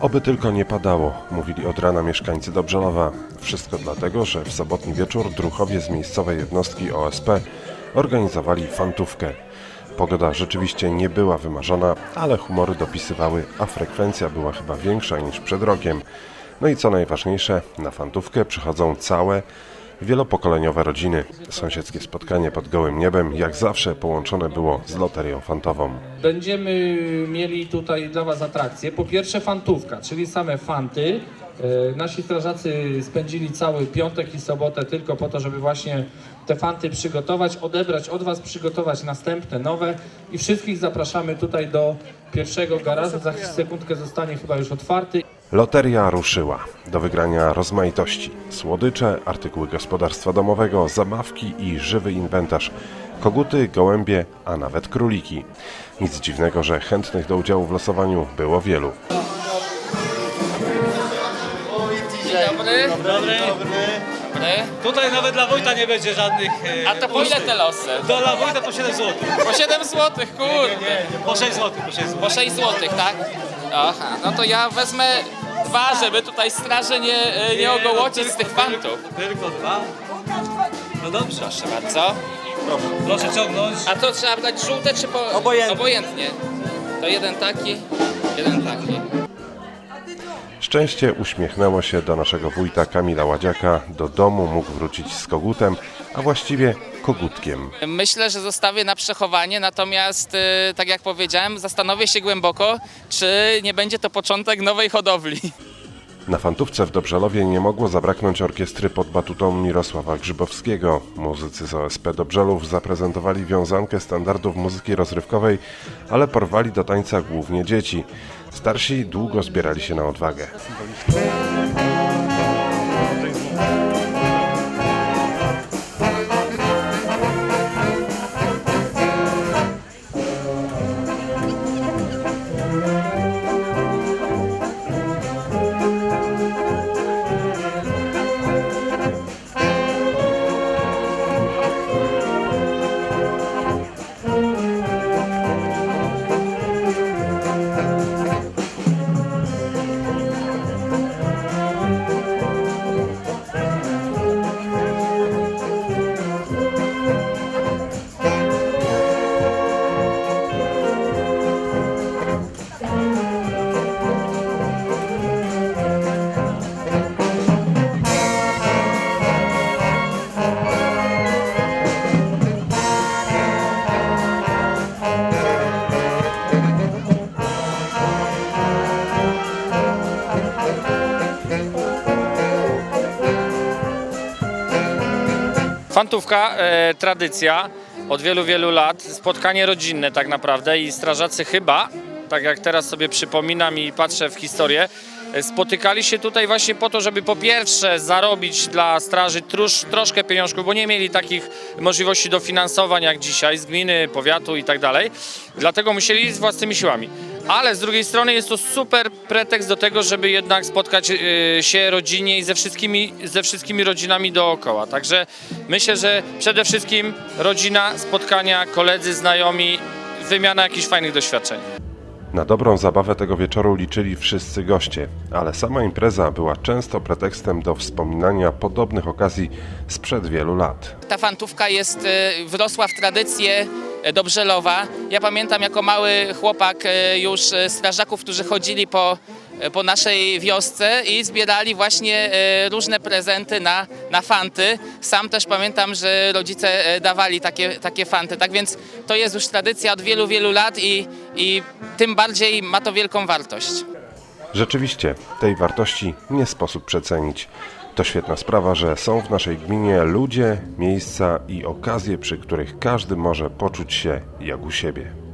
Oby tylko nie padało, mówili od rana mieszkańcy Dobrzelowa. Wszystko dlatego, że w sobotni wieczór druchowie z miejscowej jednostki OSP organizowali fantówkę. Pogoda rzeczywiście nie była wymarzona, ale humory dopisywały, a frekwencja była chyba większa niż przed rokiem. No i co najważniejsze, na fantówkę przychodzą całe, wielopokoleniowe rodziny. Sąsiedzkie spotkanie pod gołym niebem, jak zawsze, połączone było z loterią fantową. Będziemy mieli tutaj dla Was atrakcje. Po pierwsze fantówka, czyli same fanty. E, Nasi strażacy spędzili cały piątek i sobotę tylko po to, żeby właśnie te fanty przygotować, odebrać od Was, przygotować następne nowe i wszystkich zapraszamy tutaj do pierwszego garażu. Za sekundkę zostanie chyba już otwarty. Loteria ruszyła. Do wygrania rozmaitości. Słodycze, artykuły gospodarstwa domowego, zabawki i żywy inwentarz. Koguty, gołębie, a nawet króliki. Nic dziwnego, że chętnych do udziału w losowaniu było wielu. Dobry. Dobry. Dobry. Tutaj nawet dla Wojta nie będzie żadnych. e, A to po ile te losy? Do dla Wojta po 7 zł. Po 7 zł, kurde. Po 6 zł, po 6 zł. Po 6 zł, tak? Aha, no to ja wezmę dwa, żeby tutaj straży nie, e, nie ogołocić z tych fantów. Tylko dwa. No dobrze. Proszę bardzo. Proszę ciągnąć. A to trzeba dać żółte czy po... Obojętnie. Obojętnie. To jeden taki, jeden taki. Szczęście uśmiechnęło się do naszego wójta Kamila Ładziaka. Do domu mógł wrócić z kogutem, a właściwie kogutkiem. Myślę, że zostawię na przechowanie, natomiast e, tak jak powiedziałem, zastanowię się głęboko, czy nie będzie to początek nowej hodowli. Na fantówce w Dobrzelowie nie mogło zabraknąć orkiestry pod batutą Mirosława Grzybowskiego. Muzycy z OSP Dobrzelów zaprezentowali wiązankę standardów muzyki rozrywkowej, ale porwali do tańca głównie dzieci. Starsi długo zbierali się na odwagę. Fantówka, e, tradycja. Od wielu, wielu lat, spotkanie rodzinne tak naprawdę i strażacy chyba, tak jak teraz sobie przypominam i patrzę w historię, spotykali się tutaj właśnie po to, żeby po pierwsze zarobić dla straży trusz, troszkę pieniążków, bo nie mieli takich możliwości dofinansowań jak dzisiaj z gminy, powiatu i tak dalej, dlatego musieli z własnymi siłami. Ale z drugiej strony jest to super pretekst do tego, żeby jednak spotkać e, się rodzinnie i ze wszystkimi, ze wszystkimi rodzinami dookoła. Także myślę, że przede wszystkim rodzina, spotkania, koledzy, znajomi, wymiana jakichś fajnych doświadczeń. Na dobrą zabawę tego wieczoru liczyli wszyscy goście, ale sama impreza była często pretekstem do wspominania podobnych okazji sprzed wielu lat. Ta fantówka jest, e, wrosła w tradycję e, Dobrzelowa. Ja pamiętam jako mały chłopak e, już strażaków, którzy chodzili po, po naszej wiosce i zbierali właśnie różne prezenty na, na fanty. Sam też pamiętam, że rodzice dawali takie, takie fanty. Tak więc to jest już tradycja od wielu, wielu lat i, i tym bardziej ma to wielką wartość. Rzeczywiście, tej wartości nie sposób przecenić. To świetna sprawa, że są w naszej gminie ludzie, miejsca i okazje, przy których każdy może poczuć się jak u siebie.